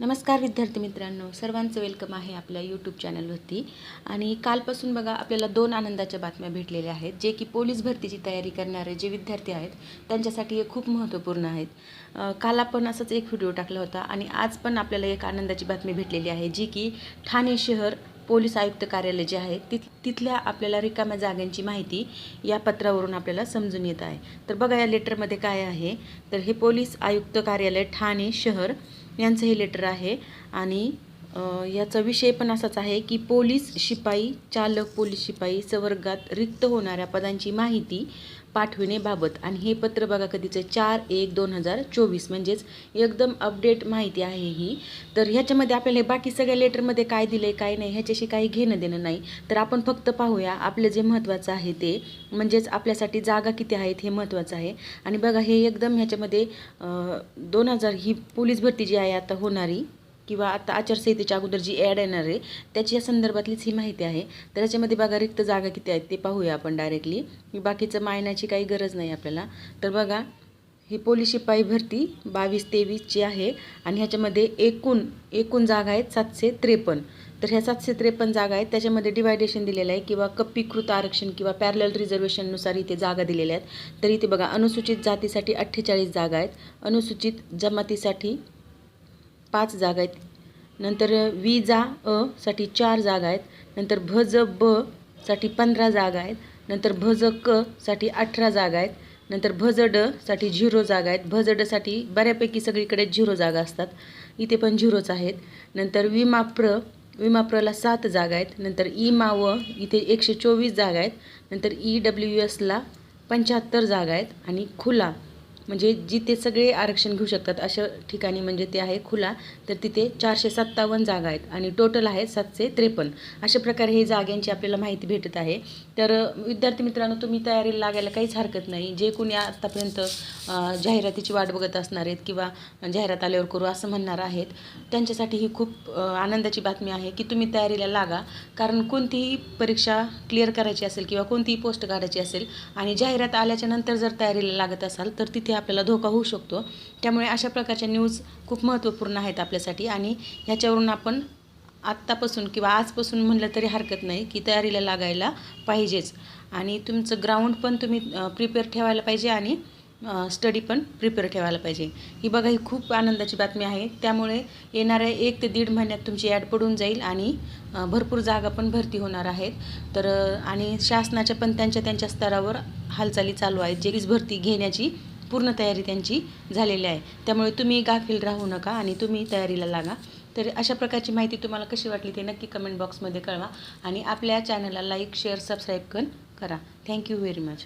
नमस्कार विद्यार्थी मित्रांनो सर्वांचं वेलकम आहे आपल्या यूट्यूब चॅनलवरती आणि कालपासून बघा आपल्याला दोन आनंदाच्या बातम्या भेटलेल्या आहेत जे की पोलीस भरतीची तयारी करणारे जे विद्यार्थी आहेत त्यांच्यासाठी हे खूप महत्त्वपूर्ण आहेत. काल आपण असंच एक व्हिडिओ टाकला होता आणि आज पण आपल्याला एक आनंदाची बातमी भेटलेली आहे जी की ठाणे शहर पोलीस आयुक्त कार्यालय जे आहे तिथ तिथल्या आपल्याला रिकाम्या जागांची माहिती या पत्रावरून आपल्याला समजून येत आहे. तर बघा या लेटरमध्ये काय आहे? तर हे पोलीस आयुक्त कार्यालय ठाणे शहर यांचं हे लेटर आहे. आणि याचा विषय पण असाच आहे की पोलीस शिपाई चालक पोलीस शिपाई संवर्गात रिक्त होणाऱ्या पदांची माहिती पाठविणेबाबत आणि हे पत्र बघा कधीचं चार एक दोन हजार चोवीस. म्हणजेच एकदम अपडेट माहिती आहे ही. तर ह्याच्यामध्ये आपल्याला हे बाकी सगळ्या लेटरमध्ये काय दिलं आहे काय नाही ह्याच्याशी काही घेणं देणं नाही. तर आपण फक्त पाहूया आपलं जे महत्त्वाचं आहे ते. म्हणजेच आपल्यासाठी जागा किती आहेत हे महत्त्वाचं आहे. आणि बघा हे एकदम ह्याच्यामध्ये दोन हजार ही पोलीस भरती जी आहे आता होणारी किंवा आता आचारसंहितेच्या अगोदर जी ॲड येणार आहे त्याची या संदर्भातलीच ही माहिती आहे. तर याच्यामध्ये बघा रिक्त जागा किती आहेत ते पाहूया आपण डायरेक्टली बाकीचं मायण्याची काही गरज नाही आपल्याला. तर बघा ही पोलीस शिपाई भरती बावीस तेवीसची आहे आणि ह्याच्यामध्ये एकूण एकूण जागा आहेत सातशे त्रेपन्न. तर ह्या सातशे त्रेपन्न जागा आहेत त्याच्यामध्ये डिवायडेशन दिलेलं आहे किंवा कप्पीकृत आरक्षण किंवा पॅरल रिझर्वेशननुसार इथे जागा दिलेल्या आहेत. तर इथे बघा अनुसूचित जातीसाठी अठ्ठेचाळीस जागा आहेत. अनुसूचित जमातीसाठी पाच जागा आहेत. नंतर विजा अ साठी चार जागा आहेत. नंतर भज ब साठी पंधरा जागा आहेत. नंतर भज क साठी अठरा जागा आहेत. नंतर भज ड साठी झिरो जागा आहेत. भज डसाठी बऱ्यापैकी सगळीकडे झिरो जागा असतात. इथे पण झिरोच आहेत. नंतर विमाप्र विमाप्रला सात जागा आहेत. नंतर ई मा व इथे एकशे चोवीस जागा आहेत. नंतर ई डब्ल्यू एसला पंच्याहत्तर जागा आहेत. आणि खुला म्हणजे जिथे सगळे आरक्षण घेऊ शकतात अशा ठिकाणी म्हणजे ते आहे खुला तर तिथे चारशे सत्तावन्न जागा आहेत आणि टोटल आहेत सातशे त्रेपन्न. अशा प्रकारे हे जागांची आपल्याला माहिती भेटत आहे. तर विद्यार्थी मित्रांनो तुम्ही तयारीला लागायला काहीच हरकत नाही. जे कोणी आत्तापर्यंत जाहिरातीची वाट बघत असणार आहेत किंवा जाहिरात आल्यावर करू असं म्हणणार आहेत त्यांच्यासाठी ही खूप आनंदाची बातमी आहे की तुम्ही तयारीला लागा. कारण कोणतीही परीक्षा क्लिअर करायची असेल किंवा कोणतीही पोस्ट काढायची असेल आणि जाहिरात आल्याच्यानंतर जर तयारीला लागत असाल तर तिथे आपल्याला धोका होऊ शकतो. त्यामुळे अशा प्रकारच्या न्यूज खूप महत्त्वपूर्ण आहेत आपल्यासाठी आणि ह्याच्यावरून आपण आत्तापासून किंवा आजपासून म्हणलं तरी हरकत नाही की तयारीला लागायला पाहिजेच. आणि तुमचं ग्राउंड पण तुम्ही प्रिपेअर ठेवायला पाहिजे आणि स्टडी पण प्रिपेअर ठेवायला पाहिजे. ही बघा ही खूप आनंदाची बातमी आहे. त्यामुळे येणाऱ्या एक ते दीड महिन्यात तुमची ॲड पडून जाईल आणि भरपूर जागा पण भरती होणार आहेत. तर आणि शासनाच्या पण त्यांच्या त्यांच्या स्तरावर हालचाली चालू आहेत. जे भरती घेण्याची पूर्ण तयारी त्यांची झालेली आहे. त्यामुळे तुम्ही गाफील राहू नका आणि तुम्ही तयारीला लागा. तर अशा प्रकारची माहिती तुम्हाला कशी वाटली ते नक्की कमेंट बॉक्समध्ये कळवा आणि आपल्या चॅनलला लाईक शेअर सबस्क्राईब पण करा. Thank you very much